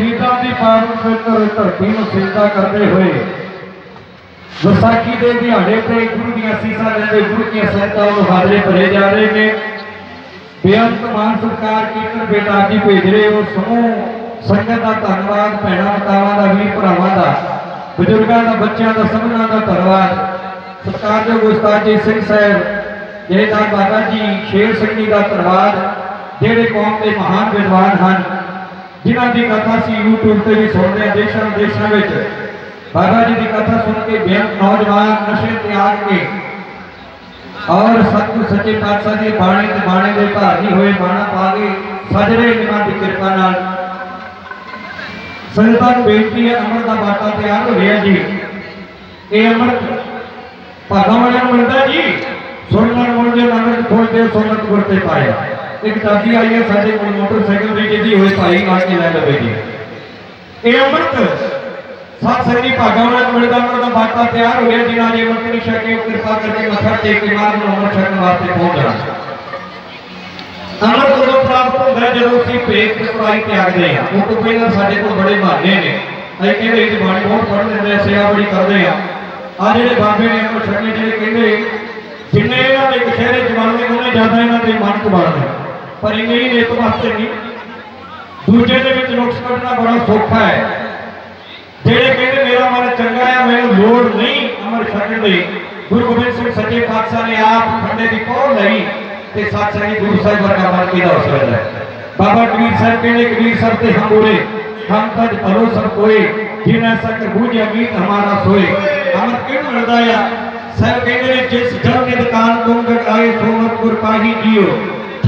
ਅੰਮ੍ਰਿਤਸਰ ਧਰਤੀ ਨੂੰ ਸਿੱਧਾ ਕਰਦੇ ਹੋਏ ਵਿਸਾਖੀ ਦੇ ਦਿਹਾੜੇ ਤੇ ਗੁਰੂ ਦੀਆਂ ਸੀਸਾਂ ਲੈਂਦੇ ਗੁਰੂ ਦੀਆਂ ਸੰਤਾਂ ਨੂੰ ਹਾਜ਼ਰੇ ਭਰੇ ਜਾ ਰਹੇ ਨੇ। ਬੇਅੰਤ ਮਾਨ ਸਰਕਾਰ ਕੀਰਤਨ ਬੇਟਾ ਜੀ ਭੇਜ ਰਹੇ ਹੋ। ਸਮੂਹ ਸੰਗਤ ਦਾ ਧੰਨਵਾਦ, ਭੈਣਾਂ ਮਾਤਾਵਾਂ ਦਾ, ਵੀਰ ਭਰਾਵਾਂ ਦਾ, ਬਜ਼ੁਰਗਾਂ ਦਾ, ਬੱਚਿਆਂ ਦਾ ਸਭਨਾਂ ਦਾ ਧੰਨਵਾਦ। ਸਤਿਕਾਰਯੋਗ ਉਸਤਾਦ ਜੀ ਸਿੰਘ ਸਾਹਿਬ ਜੇਦਾਰ ਬਾਬਾ ਜੀ ਸ਼ੇਰ ਸਿੰਘ ਜੀ ਦਾ ਧੰਨਵਾਦ, ਜਿਹੜੇ ਕੌਮ ਦੇ ਮਹਾਨ ਵਿਦਵਾਨ ਹਨ ਜਿਨ੍ਹਾਂ ਦੀ ਕਥਾ ਅਸੀਂ YouTube ਤੇ ਵੀ ਸੁਣਦੇ ਹਾਂ, ਦੇਸ਼ਾਂ ਵਿਦੇਸ਼ਾਂ ਵਿੱਚ। ਬਾਬਾ ਜੀ ਦੀ ਕਥਾ ਸੁਣ ਕੇ ਬੇਅੰਤ ਨੌਜਵਾਨ ਨਸ਼ੇ ਤਿਆਗ ਕੇ ਔਰ ਸਤਿਗੁਰ ਸੱਚੇ ਪਾਤਸ਼ਾਹ ਦੀ ਬਾਣੀ ਤੇ ਬਾਣੀ ਦੇ ਧਾਰਨੀ ਹੋਏ, ਬਾਣਾ ਪਾ ਕੇ ਸਜਰੇ ਨਿਮਾਂ ਦੀ ਕਿਰਪਾ ਨਾਲ। ਸੰਗਤਾਂ ਨੂੰ ਬੇਨਤੀ ਹੈ ਅੰਮ੍ਰਿਤ ਦਾ ਬਾਟਾ ਤਿਆਰ ਹੋ ਰਿਹਾ ਜੀ। ਇਹ ਅੰਮ੍ਰਿਤ ਭਾਗਾਂ ਵਾਲਿਆਂ ਨੂੰ ਮਿਲਦਾ ਜੀ? ਸੁਣਨ ਮੁੜ ਦੇ ਨਾਨਕ ਖੋਜਦੇ ਸੁਣਤ ਗੁਰ ਪਾਇਆ। ਇੱਕ ਚਾਬੀ ਆਈ ਹੈ ਸਾਡੇ ਕੋਲ ਮੋਟਰਸਾਈਕਲ ਦੀ ਜਿਹਦੀ ਹੋਏ ਭਾਈ ਆ ਕੇ ਲੈ ਲਵੇ ਜੀ ਇਹ ਅੰਮ੍ਰਿਤ ਸਤ ਸੰਗੀ ਭਾਗਾਂ ਵਾਲਿਆਂ ਨੂੰ ਮਿਲਦਾ ਅੰਮ੍ਰਿਤ ਦਾ ਬਾਟਾ ਤਿਆਰ ਹੋ ਰਿਹਾ ਜਿਨ੍ਹਾਂ ਨੇ ਅੰਮ੍ਰਿਤ ਨਹੀਂ ਛਕੇ ਉਹ ਕਿਰਪਾ ਕਰਕੇ ਮੱਥਾ ਟੇਕ ਕੇ ਮਾਰ ਨੂੰ ਅੰਮ੍ਰਿਤ ਛਕਣ ਵਾਸਤੇ ਪਹੁੰਚ ਜਾਣਾ ਅੰਮ੍ਰਿਤ ਉਦੋਂ ਪ੍ਰਾਪਤ ਹੁੰਦਾ ਹੈ ਜਦੋਂ ਅਸੀਂ ਪੇਟ ਤੇ ਪੜਾਈ ਤਿਆਗਦੇ ਹਾਂ ਉਹ ਤੋਂ ਪਹਿਲਾਂ ਸਾਡੇ ਕੋਲ ਬੜੇ ਬਹਾਨੇ ਨੇ ਅਸੀਂ ਕਹਿੰਦੇ ਇਹ ਬਾਣੀ ਬਹੁਤ ਪੜ੍ਹ ਲੈਂਦੇ ਹਾਂ, ਸੇਵਾ ਬੜੀ ਕਰਦੇ ਆ ਆ ਜਿਹੜੇ ਬਾਬੇ ਨੇ ਅੰਮ੍ਰਿਤ ਛਕੇ ਜਿਹੜੇ ਕਹਿੰਦੇ ਜਿੰਨੇ ਇਹਨਾਂ ਦੇ ਕਸ਼ਹਿਰੇ ਚ ਬਣਦੇ ਉਹਨੇ ਜ਼ਿਆਦਾ ਇਹਨਾਂ ਦੇ ਮਨ ਚ ਬਣਦੇ ਪਰ ਇਹ ਨਹੀਂ ਇੱਕ ਵਾਸਤੇ ਨਹੀਂ ਦੂਜੇ ਦੇ ਵਿੱਚ ਨੁਕਸ ਕੱਢਣਾ ਬੜਾ ਸੌਖਾ ਹੈ ਜਿਹੜੇ ਕਹਿੰਦੇ ਮੇਰਾ ਮਨ ਚੰਗਾ ਹੈ ਮੈਨੂੰ ਲੋੜ ਨਹੀਂ ਅਮਰ ਛਕਣ ਦੀ ਗੁਰੂ ਗੋਬਿੰਦ ਸਿੰਘ ਸੱਚੇ ਪਾਤਸ਼ਾਹ ਨੇ ਆਪ ਖੰਡੇ ਦੀ ਪੌੜ ਲਈ ਤੇ ਸੱਚ ਸਹੀ ਗੁਰੂ ਸਾਹਿਬ ਵਰਗਾ ਮਨ ਕਿਹਦਾ ਹੋ ਸਕਦਾ ਹੈ ਬਾਬਾ ਕਬੀਰ ਸਾਹਿਬ ਕਹਿੰਦੇ ਕਬੀਰ ਸਾਹਿਬ ਤੇ ਹਮ ਬੋਲੇ ਹਮ ਤਜ ਭਰੋ ਸਭ ਕੋਏ ਜਿਨ੍ਹਾਂ ਸਕ ਬੂਝਿਆ ਗੀਤ ਹਮਾਰਾ ਸੋਏ ਅਮਰ ਕਿਹਨੂੰ ਮਿਲਦਾ ਆ ਸਾਹਿਬ ਕਹਿੰਦੇ ਨੇ ਜਿਸ ਜਨ ਨੇ ਦੁਕਾਨ ਤੁਮ ਗਾਏ ਸੋਮਤ ਗੁਰ ਪਾਹੀ ਜੀਓ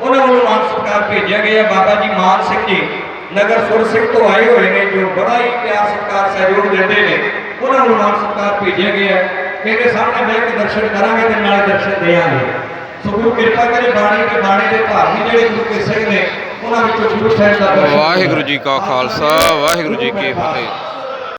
ਉਹਨਾਂ ਵੱਲੋਂ ਮਾਨ ਸਤਿਕਾਰ ਭੇਜਿਆ ਗਿਆ ਬਾਬਾ ਜੀ ਮਾਨ ਸਿੰਘ ਜੀ ਨਗਰ ਸੁਰ ਸਿੰਘ ਤੋਂ ਆਏ ਹੋਏ ਨੇ ਜੋ ਬੜਾ ਹੀ ਪਿਆਰ ਸਤਿਕਾਰ ਸਹਿਯੋਗ ਦਿੰਦੇ ਨੇ ਉਹਨਾਂ ਵੱਲੋਂ ਮਾਨ ਸਤਿਕਾਰ ਭੇਜਿਆ ਗਿਆ ਕਹਿੰਦੇ ਸਾਹਮਣੇ ਬਹਿ ਕੇ ਦਰਸ਼ਨ ਕਰਾਂਗੇ ਤੇ ਨਾਲੇ ਦਰਸ਼ਨ ਦੇਵਾਂਗੇ। ਸੋ ਗੁਰੂ ਕਿਰਪਾ ਕਰੇ ਬਾਣੀ ਤੇ ਬਾਣੀ ਦੇ ਧਾਰਨੀ ਜਿਹੜੇ ਗੁਰੂ ਕੇ ਸਿੰਘ ਨੇ ਉਹਨਾਂ ਵਿੱਚੋਂ ਗੁਰੂ ਸਾਹਿਬ ਦਾ ਵਾਹਿਗੁਰੂ ਜੀ ਕਾ ਖਾਲਸਾ ਵਾਹਿਗੁਰੂ ਜੀ ਕੀ ਫਤਿਹ।